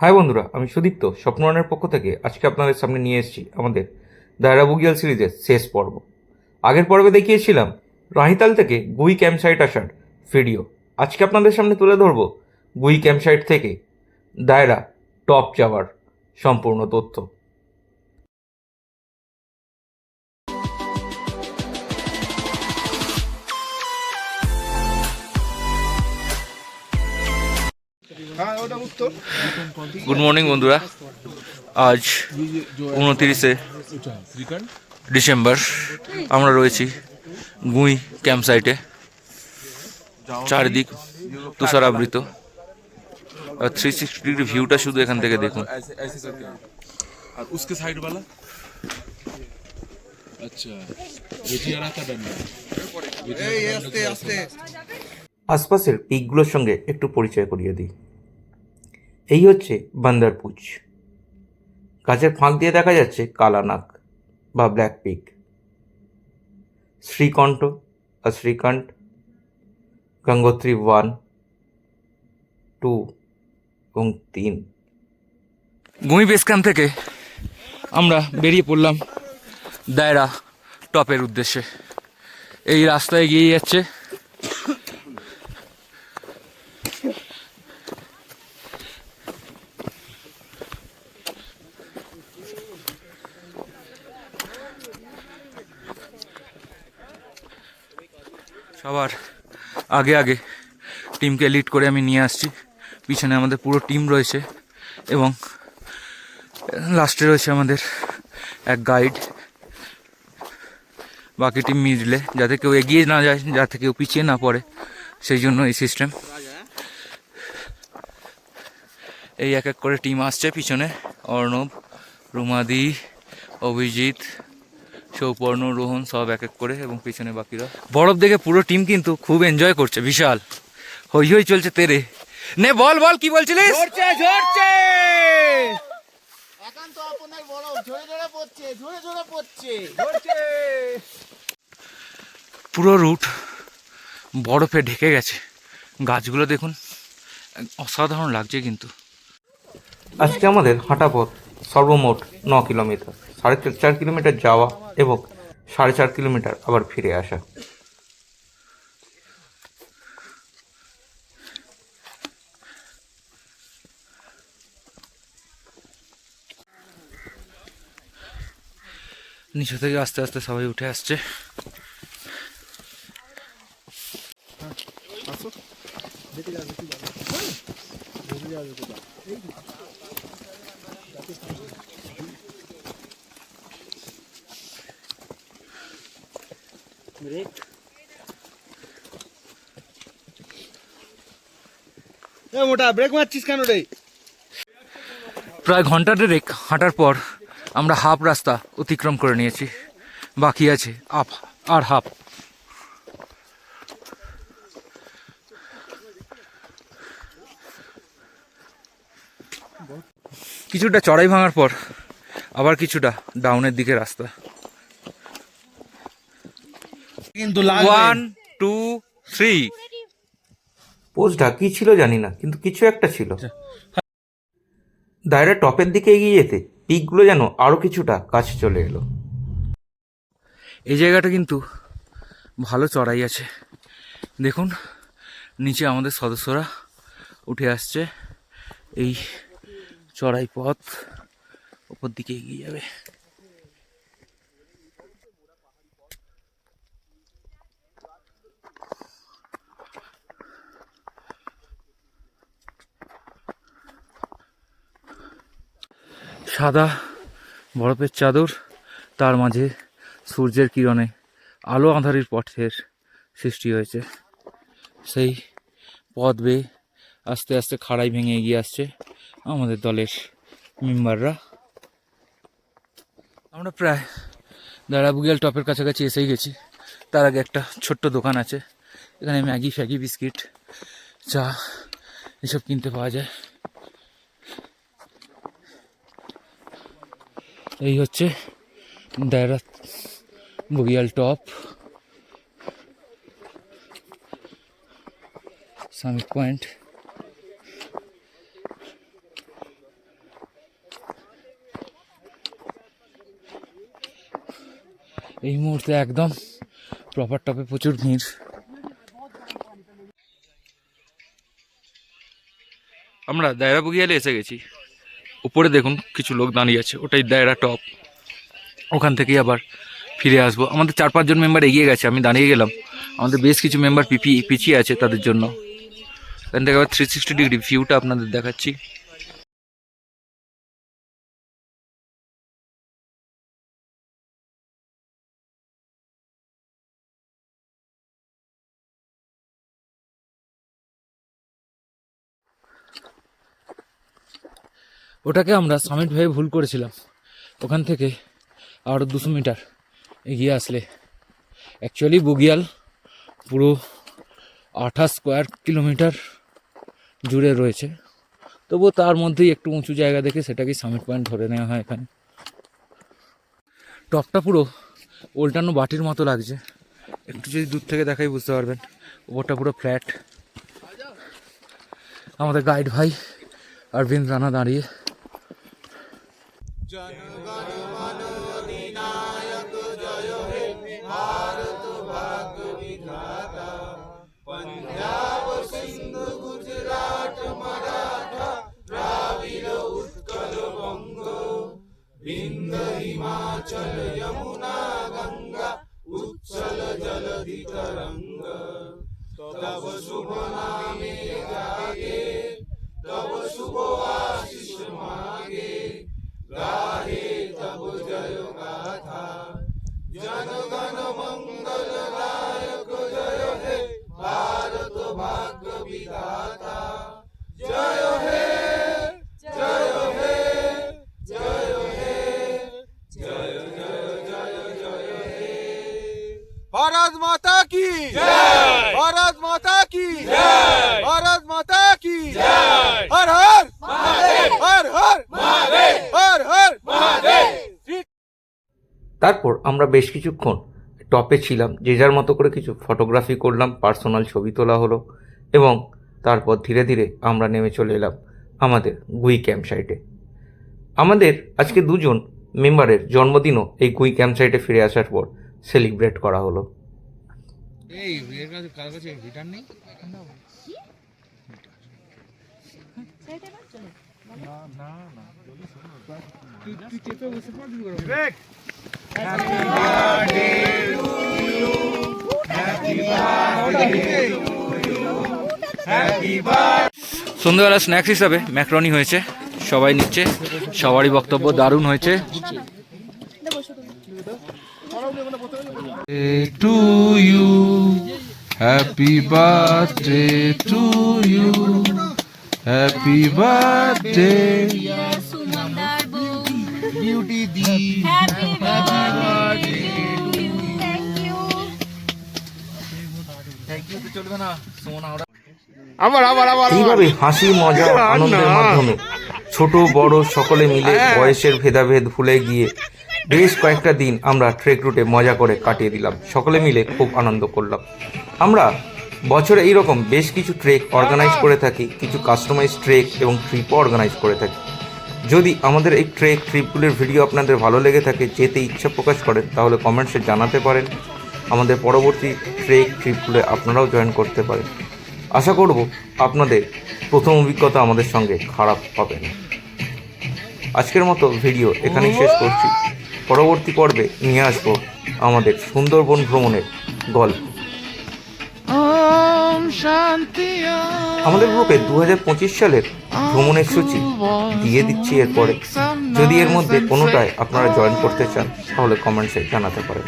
High বন্ধুরা, আমি সুদীপ্ত স্বপ্নরানের পক্ষ থেকে আজকে আপনাদের সামনে নিয়ে এসেছি আমাদের দায়রা বুগিয়াল সিরিজের শেষ পর্ব। আগের পর্বে দেখিয়েছিলাম, রাহিতাল থেকে গুই ক্যাম্পসাইট আসার ভিডিও। আজকে আপনাদের সামনে তুলে ধরব গুই ক্যাম্পসাইট থেকে দায়রা টপ যাওয়ার সম্পূর্ণ তথ্য। গুড মর্নিং বন্ধুরা। আজ উনতিরিশে ডিসেম্বর। আমরা রয়েছি গুঁই ক্যাম্প সাইটে চারিদিক তুষারাবৃত। আর থ্রি সিক্সটি ডিগ্রি ভিউটা শুধু এখান থেকে দেখুন। আচ্ছা আশপাশের পিকগুলোর সঙ্গে একটু পরিচয় করিয়ে দিই। এই হচ্ছে বান্দারপুচ গাছের ফাঁক দিয়ে দেখা যাচ্ছে কালানাক বা ব্ল্যাক পিক শ্রীকণ্ঠ আর শ্রীকান্ত, গঙ্গোত্রী ওয়ান, টু এবং তিন। গুঁই বেস ক্যাম্প থেকে আমরা বেরিয়ে পড়লাম দায়রা টপের উদ্দেশ্যে। এই রাস্তায় এগিয়ে যাচ্ছে সবার আগে আগে টিমকে লিড করে আমি নিয়ে আসছি। পিছনে আমাদের পুরো টিম রয়েছে এবং লাস্টে রয়েছে আমাদের এক গাইড বাকি টিম মিডলে, যাতে কেউ এগিয়ে না যায়, যাতে কেউ পিছিয়ে না পড়ে, সেই জন্য এই সিস্টেম এই এক এক করে টিম আসছে পিছনে। অর্ণব, রুমাদি, অভিজিৎ সৌপর্ণ রোহন সব এক এক করে এবং পিছনে বাকিরা। বরফ দেখে পুরো টিম কিন্তু খুব এনজয় করছে বিশাল। হই হই চলছে তেরে। নে বল বল কি বলছিলিস? একান্ত আপনার বড় ঝরে ঝরে পড়ছে ঝরে ঝরে পড়ছে। পুরো রুট বরফে ঢেকে গেছে। গাছগুলো দেখুন অসাধারণ লাগছে কিন্তু। আজকে আমাদের হাঁটা পথ সর্বমোট ন কিলোমিটার। সাড়ে চার- কিলোমিটার যাওয়া এবং সাড়ে চার কিলোমিটার আবার ফিরে আসা। নিচে থেকে আস্তে আস্তে সবাই উঠে আসছে। প্রায় ঘণ্টা দেড়েক হাঁটার পর আমরা হাফ রাস্তা অতিক্রম করে নিয়েছি। বাকি আছে আপ আর হাফ। কিছুটা চড়াই ভাঙার পর আবার কিছুটা ডাউনের দিকে রাস্তা। কিন্তু ওয়ান টু থ্রি পোস্টটা কি ছিল জানি না কিন্তু কিছু একটা ছিল। দায়রা টপের দিকে এগিয়ে যেতে পিকগুলো যেন আরও কিছুটা কাছে চলে এলো। এই জায়গাটা কিন্তু ভালো চড়াই আছে। দেখুন নিচে আমাদের সদস্যরা উঠে আসছে। এই চড়াই পথ ওপর দিকে এগিয়ে যাবে। সাদা বরফের চাদর, তার মাঝে সূর্যের কিরণে আলো আঁধারির পথের সৃষ্টি হয়েছে। সেই পথ বেয়ে আস্তে আস্তে খাড়াই ভেঙে এগিয়ে আসছে আমাদের দলের মেম্বাররা। আমরা প্রায় দাঁড়াবুগিয়াল টপের কাছাকাছি এসেই গেছি। তার আগে একটা ছোট্ট দোকান আছে। এখানে ম্যাগি ফ্যাগি বিস্কিট, চা, এসব কিনতে পাওয়া যায়। এই হচ্ছে দায়রা বগিয়াল টপ। Summit point. এই মুহূর্তে একদম প্রপার টপে প্রচুর ভিড়। আমরা দায়রা বগিয়ালে এসে গেছি। উপরে দেখুন কিছু লোক দাঁড়িয়ে আছে, ওটাই দায়রা টপ ওখান থেকেই আবার ফিরে আসব। আমাদের চার পাঁচজন মেম্বার এগিয়ে গেছে, আমি দাঁড়িয়ে গেলাম। আমাদের বেশ কিছু মেম্বার পিপি, পিছিয়ে আছে তাদের জন্য। এখান থেকে আবার থ্রি সিক্সটি ডিগ্রি ভিউটা আপনাদের দেখাচ্ছি। ওটাকে আমরা সামিট ভেবে ভুল করেছিলাম। ওখান থেকে আরও দুশো মিটার এগিয়ে আসলে। অ্যাকচুয়ালি বগিয়াল পুরো আঠাশ স্কোয়ার কিলোমিটার জুড়ে রয়েছে। তবুও তার মধ্যেই একটু উঁচু জায়গা দেখে সেটাকে সামিট পয়েন্ট ধরে নেওয়া হয় এখানে। টপটা পুরো উল্টানো বাটির মতো লাগছে। একটু যদি দূর থেকে দেখাই বুঝতে পারবেন। উপরটা পুরো ফ্ল্যাট। আমাদের গাইড ভাই, অরবিন্দ রানা দাঁড়িয়ে জনগণ মন অধিনায়ক জয় হে ভারত ভাগ বিধাতা পঞ্জাব সিন্ধু গুজরাট মারাঠা দ্রাবিড় উৎকল বঙ্গ বিন্দ হিমাচল যমুনা भारत माता की जय भारत माता की जय भारत माता की जय हर हर महादेव हर हर महादेव हर हर महादेव তারপর আমরা বেশ কিছুক্ষণ টপে ছিলাম যে যার মতো করে কিছু ফটোগ্রাফি করলাম পার্সোনাল ছবি তোলা হলো এবং তারপর ধীরে ধীরে আমরা নেমে চলে এলাম আমাদের গুই ক্যাম্প সাইটে আমাদের আজকে দুজন মেম্বারের জন্মদিনও এই গুই ক্যাম্প সাইটে ফিরে আসার পর সেলিব্রেট করা হলো। সন্ধ্যাবেলা স্ন্যাক্স হিসাবে ম্যাক্রনি হয়েছে সবাই নিচ্ছে সবারই বক্তব্য দারুণ হয়েছে। To you. Happy birthday to you. Happy birthday. Birthday thank you এইভাবে হাসি মজা আনন্দের মাধ্যমে ছোট বড় সকলে মিলে বয়সের ভেদাভেদ ভুলে গিয়ে বেশ কয়েকটা দিন আমরা ট্রেক রুটে মজা করে কাটিয়ে দিলাম। সকলে মিলে খুব আনন্দ করলাম। আমরা বছরে এইরকম বেশ কিছু ট্রেক অর্গানাইজ করে থাকি, কিছু কাস্টমাইজ ট্রেক এবং ট্রিপও অর্গানাইজ করে থাকি। যদি আমাদের এই ট্রেক ট্রিপগুলির ভিডিও আপনাদের ভালো লেগে থাকে, যেতে ইচ্ছা প্রকাশ করেন, তাহলে কমেন্টসে জানাতে পারেন। আমাদের পরবর্তী ট্রেক ট্রিপগুলো আপনারাও জয়েন করতে পারেন। আশা করব আপনাদের প্রথম অভিজ্ঞতা আমাদের সঙ্গে খারাপ হবে না। আজকের মতো ভিডিও এখানেই শেষ করছি। পরবর্তী পর্বে নিয়ে আসব আমাদের সুন্দরবন ভ্রমণের গল্প। আমাদের গ্রুপে দু পঁচিশ সালের ভ্রমণের সূচি দিয়ে দিচ্ছি এরপরে। যদি এর মধ্যে কোনোটায় আপনারা জয়েন করতে চান তাহলে কমেন্টসে জানাতে পারেন।